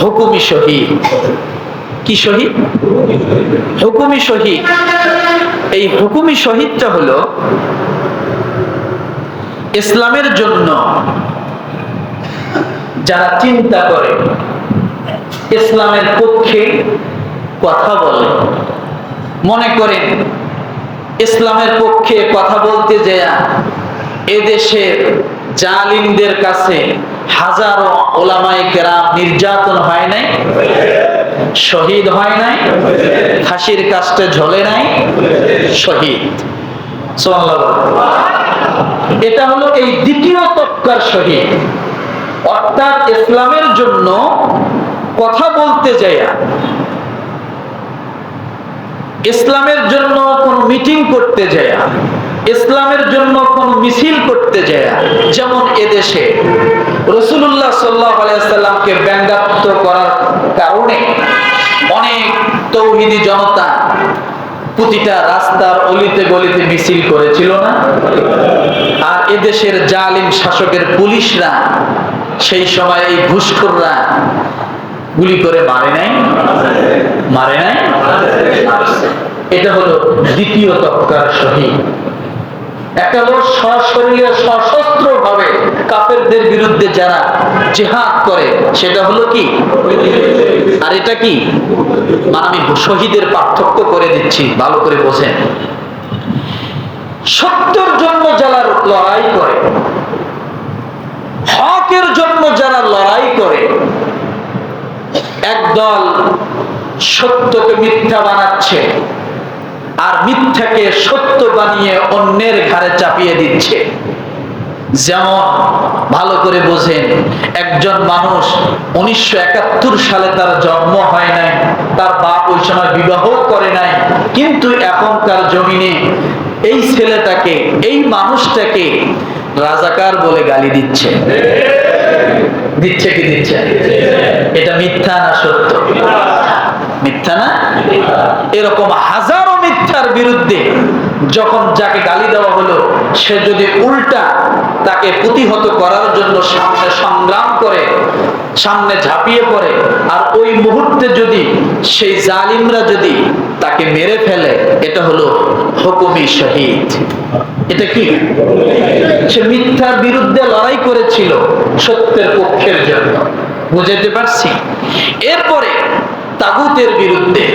হুকুমি শহীদ। কি শহীদ? হুকুমি শহীদ। এই হুকুমি শহীদটা হলো ইসলামের জন্য যারা চিন্তা করে, ইসলামের পক্ষে কথা বলে। মনে করেন, ইসলামের পক্ষে কথা বলতে যেয়া এদেশের জালিমদের কাছে হাজারো ওলামাই কেরাম নির্যাতন হয় নাই? শহীদ হয় নাই? ফাঁসির কাজটা ঝলে নাই? শহীদ। এটা হলো এই দ্বিতীয় তক্কার শহীদ। অর্থাৎ ইসলামের জন্য কথা বলতে যাইয়া ইসলামের জন্য কোন মিটিং করতে যায়া ইসলামের জন্য কোন মিছিল করতে যায়া যেমন এদেশে রসুল্লাহ সাল্লাহ আলাইসাল্লামকে ব্যঙ্গাত্ম করার কারণে অনেক তৌহিদি জনতা প্রতিটা রাস্তার অলিতে গলিতে মিছিল করেছিল না। আর এদেশের জালিম শাসকের পুলিশরা সেই সময় এই ঘুষখোররা গুলি করে মারে নাই? মারে নাই? এটা হলো দ্বিতীয় তক্কার শহীদ। একটা হলো সশরীরে সশস্ত্র ভাবে কাফেরদের বিরুদ্ধে যারা জেহাদ করে, সেটা হলো কি? আর এটা কি? আমি শহীদের পার্থক্য করে দিচ্ছি, ভালো করে বোঝেন। সত্যের জন্য যারা লড়াই করে, হকের জন্য যারা লড়াই করে, একদল সত্যকে মিথ্যা বানাচ্ছে। আর মিথ্যাকে সত্য বানিয়ে অন্যের ঘাড়ে চাপিয়ে দিচ্ছে। যেমন, ভালো করে বোঝেন, একজন মানুষ উনিশশো সালে তার জন্ম হয় নাই, তার বাপ ওই সময় বিবাহ করে নাই, কিন্তু এখনকার জমিনে এই ছেলেটাকে, এই মানুষটাকে রাজাকার বলে গালি দিচ্ছে। দিচ্ছে কি দিচ্ছে? এটা মিথ্যা না সত্য? মিথ্যা না? এরকম হাজারো মিথ্যার বিরুদ্ধে যখন যাকে গালি দেওয়া হলো, সে যদি উল্টা তাকে প্রতিহত করার জন্য সামনে সংগ্রাম করে, সামনে ঝাঁপিয়ে পড়ে, আর ওই মুহূর্তে যদি সেই জালিমরা যদি তাকে মেরে ফেলে, এটা হলো হুকুমি শহীদ। এটা কি? সে মিথ্যার বিরুদ্ধে লড়াই করেছিল সত্যের পক্ষের জন্য। বুঝাইতে পারছি? এরপরে তাগুতের বিরুদ্ধে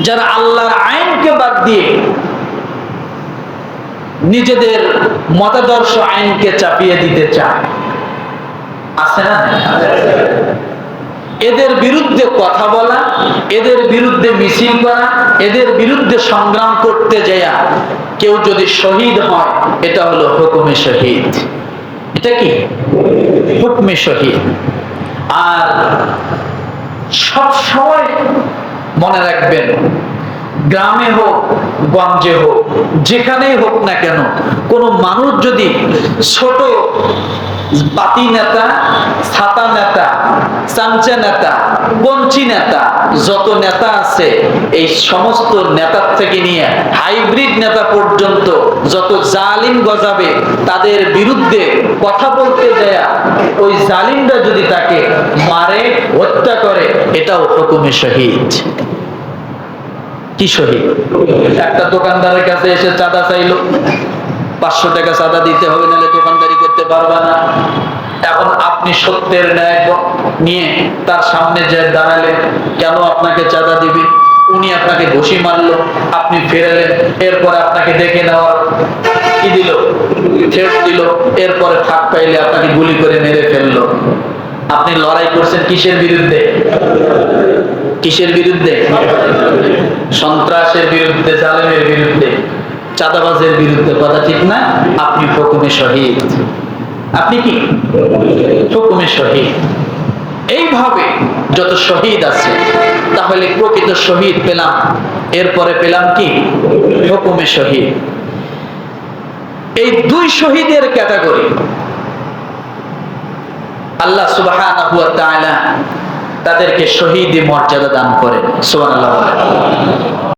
যারা আল্লাহর আইনকে বাদ দিয়ে নিজেদের মতাদর্শ আইনকে চাপিয়ে দিতে চায়। এদের বিরুদ্ধে কথা বলা, এদের বিরুদ্ধে মিছিল করা, এদের বিরুদ্ধে সংগ্রাম করতে যায়া কেউ যদি শহীদ হয়, এটা হলো হুকুমে শহীদ। এটা কি? হুকমে শহীদ। আর সব সময় মনে রাখবেন, গ্রামে হোক, গঞ্জে হোক, যেখানেই হোক না কেন, কোনো মানুষ যদি ছোট বাতি নেতা, ছাতা নেতা, চামচা নেতা, পঞ্চি নেতা, যত নেতা আছে, এই সমস্ত নেতার থেকে নিয়ে হাইব্রিড নেতা পর্যন্ত যত জালিম গজাবে, তাদের বিরুদ্ধে কথা বলতে দেয়া ওই জালিমরা যদি তাকে মারে, হত্যা করে, এটাও হুকুমে শহীদ। কি শহীদ একটা দোকানদারের কাছে এসে চাঁদা চাইলো। পাঁচশো টাকা চাঁদা দিতে হবে, নাহলে দোকানদারি করতে পারবে না। এখন আপনি সত্যের ন্যায় নিয়ে তার সামনে যে দাঁড়ালেন কেন আপনাকে চাঁদা দিবে? উনি আপনাকে ঘুষি মারলো, আপনি ফেরালেন, এরপর আপনাকে দেখে নেওয়া কি দিল? থ্রেট দিল, এরপরে ফাঁক পাইলে আপনাকে গুলি করে মেরে ফেলল। আপনি লড়াই করছেন কিসের বিরুদ্ধে? কিসের বিরুদ্ধে? সন্ত্রাসের বিরুদ্ধে, জালেমের বিরুদ্ধে, চাঁদাবাজের বিরুদ্ধে কথা ঠিক না? আপনি হুকুমে শহীদ। আপনি কি? হুকুমে শহীদ। এইভাবে যত শহীদ আছে, তাহলে প্রকৃত শহীদ পেলাম। এরপরে পেলাম কি? হুকুমে শহীদ। এই দুই শহীদের ক্যাটাগরি, আল্লাহ সুবাহ তাদেরকে শহীদ মর্যাদা দান করে সোমান।